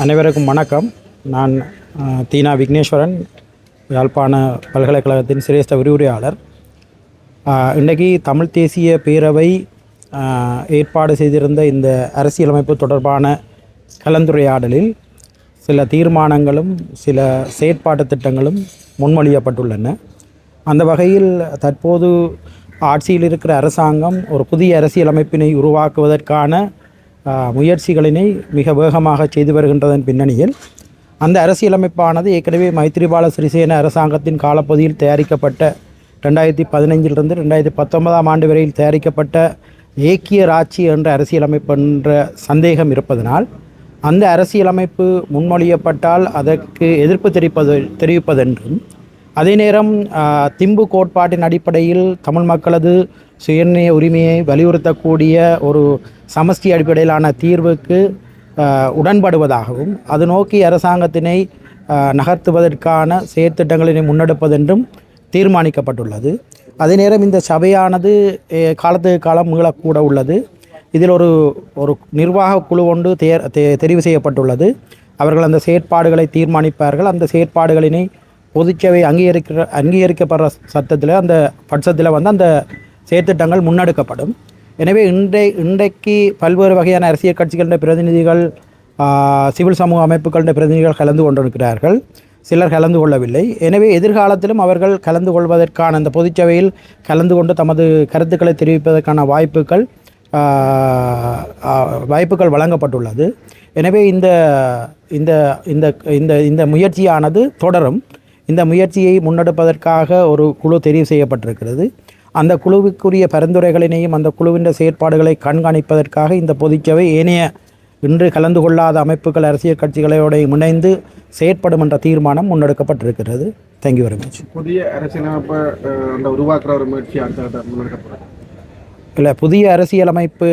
அனைவருக்கும் வணக்கம். நான் தீனா விக்னேஸ்வரன் யாழ்ப்பாண பல்கலைக்கழகத்தின் சிரேஷ்ட விரிவுரையாளர். இன்றைக்கு இன்றைக்கி தமிழ் தேசிய பேரவை ஏற்பாடு செய்திருந்த இந்த அரசியலமைப்பு தொடர்பான கலந்துரையாடலில் சில தீர்மானங்களும் சில செயற்பாட்டு திட்டங்களும் முன்மொழியப்பட்டுள்ளன. அந்த வகையில் தற்போது ஆட்சியில் இருக்கிற அரசாங்கம் ஒரு புதிய அரசியலமைப்பினை உருவாக்குவதற்கான முயற்சிகளினை மிக வேகமாக செய்து வருகின்றதன் பின்னணியில் அந்த அரசியலமைப்பானது ஏற்கனவே மைத்ரிபால சிறிசேன அரசாங்கத்தின் காலப்பகுதியில் தயாரிக்கப்பட்ட ரெண்டாயிரத்தி பதினைஞ்சிலிருந்து ரெண்டாயிரத்தி பத்தொன்பதாம் ஆண்டு வரையில் தயாரிக்கப்பட்ட ஏக்கிய ராட்சி என்ற அரசியலமைப்பு என்ற சந்தேகம் இருப்பதனால் அந்த அரசியலமைப்பு முன்மொழியப்பட்டால் அதற்கு எதிர்ப்பு தெரிவிப்பது தெரிவிப்பதென்றும் அதே நேரம் திம்பு கோட்பாட்டின் அடிப்படையில் தமிழ் மக்களது சுயநிர்ணய உரிமையை வலியுறுத்தக்கூடிய ஒரு சமஷ்டி அடிப்படையிலான தீர்வுக்கு உடன்படுவதாகவும் அது நோக்கி அரசாங்கத்தினை நகர்த்துவதற்கான செயற்திட்டங்களினை முன்னெடுப்பதென்றும் தீர்மானிக்கப்பட்டுள்ளது. அதே நேரம் இந்த சபையானது காலத்துக்கு காலம் மீளக்கூட உள்ளது. இதில் ஒரு ஒரு நிர்வாக குழு ஒன்று தேர் தே- தெரிவு செய்யப்பட்டுள்ளது. அவர்கள் அந்த செயற்பாடுகளை தீர்மானிப்பார்கள். அந்த செயற்பாடுகளினை பொதுச்சேவை அங்கீகரிக்கிற அங்கீகரிக்கப்படுற சட்டத்தில் அந்த பட்சத்தில் வந்து அந்த செயற்திட்டங்கள் முன்னெடுக்கப்படும். எனவே இன்றை இன்றைக்கு பல்வேறு வகையான அரசியல் கட்சிகளின் பிரதிநிதிகள் சிவில் சமூக அமைப்புகளின் பிரதிநிதிகள் கலந்து கொண்டிருக்கிறார்கள். சிலர் கலந்து கொள்ளவில்லை. எனவே எதிர்காலத்திலும் அவர்கள் கலந்து கொள்வதற்கான அந்த பொதுச்சபையில் கலந்து கொண்டு தமது கருத்துக்களை தெரிவிப்பதற்கான வாய்ப்புகள் வாய்ப்புகள் வழங்கப்பட்டுள்ளது. எனவே இந்த இந்த இந்த இந்த இந்த முயற்சியானது தொடரும். இந்த முயற்சியை முன்னெடுப்பதற்காக ஒரு குழு தெரிவு செய்யப்பட்டிருக்கிறது. அந்த குழுவுக்குரிய பரிந்துரைகளினையும் அந்த குழுவின் செயற்பாடுகளை கண்காணிப்பதற்காக இந்த பொதுச்சபை ஏனைய இன்று கலந்து கொள்ளாத அமைப்புகள் அரசியல் கட்சிகளோடு இணைந்து செயற்படும் என்ற தீர்மானம் முன்னெடுக்கப்பட்டிருக்கிறது. தேங்க்யூ வெரி மச் புதிய அரசியலமைப்பை அந்த உருவாக்குற ஒரு முயற்சி இல்லை புதிய அரசியலமைப்பு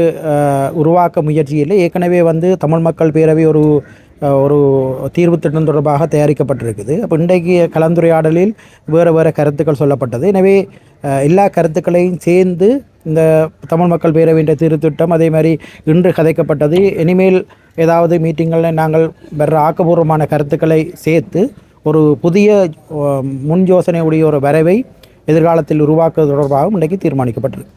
உருவாக்க முயற்சியில் ஏற்கனவே வந்து தமிழ் மக்கள் பேரவை ஒரு ஒரு தீர்வு திட்டம் தொடர்பாக தயாரிக்கப்பட்டிருக்குது. அப்போ இன்றைக்கு கலந்துரையாடலில் வேறு வேறு கருத்துக்கள் சொல்லப்பட்டது. எனவே எல்லா கருத்துக்களையும் சேர்ந்து இந்த தமிழ் மக்கள் பேரவையின் திருத்திட்டம் அதே மாதிரி இன்று கதைக்கப்பட்டது. இனிமேல் ஏதாவது மீட்டிங்களில் நாங்கள் வேறு ஆக்கபூர்வமான கருத்துக்களை சேர்த்து ஒரு புதிய முன் யோசனை உடைய ஒரு வரைவை எதிர்காலத்தில் உருவாக்குவது தொடர்பாகவும் இன்றைக்கு தீர்மானிக்கப்பட்டிருக்கு.